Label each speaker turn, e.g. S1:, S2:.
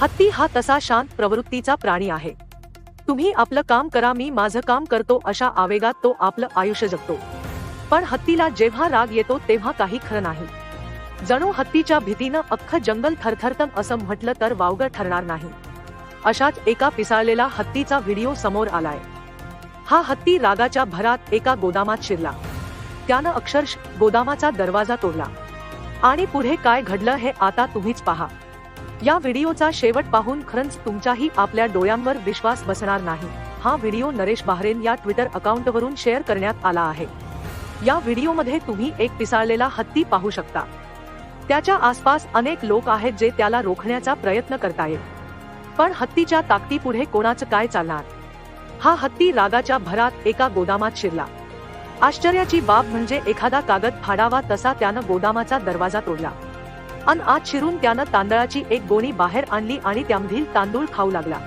S1: हत्ती हा तसा शांत प्रवृत्तीचा प्राणी आहे. तुम्ही आपलं काम करा मी माझं काम करतो अशा आवेगात तो आपलं आयुष्य जगतो. पण हत्तीला जेव्हा राग येतो तेव्हा काही खरं नाही. जणू हत्तीच्या भीतीनं अख्खं जंगल थरथरतं असं म्हटलं तर वावग ठरणार नाही. अशाच एका पिसाळलेला हत्तीचा व्हिडिओ समोर आलाय. हा हत्ती रागाच्या भरात एका गोदामात शिरला. त्यानं अक्षरश गोदामाचा दरवाजा तोडला. आणि पुढे काय घडलं हे आता तुम्हीच पहा. या व्हिडिओचा शेवट पाहून खरंच तुमच्याही आपल्या डोळ्यांवर विश्वास बसणार नाही. हा व्हिडिओ नरेश बाहरेन या ट्विटर अकाउंटवरून शेअर करण्यात आला आहे. या व्हिडिओमध्ये तुम्ही एक पिसाळलेला हत्ती पाहू शकता. त्याच्या आसपास अनेक लोक आहेत जे त्याला रोखण्याचा प्रयत्न करतायत. पण हत्तीच्या ताकदीपुढे कोणाचं काय चालणार? हा हत्ती रागाच्या भरात एका गोदामात शिरला. आश्चर्याची बाब म्हणजे एखादा कागद फाडावा तसा त्यानं गोदामाचा दरवाजा तोडला. अन आत शिरून त्यानं तांदळाची एक गोणी बाहेर आणली आणि त्यामधील तांदूळ खाऊ लागला.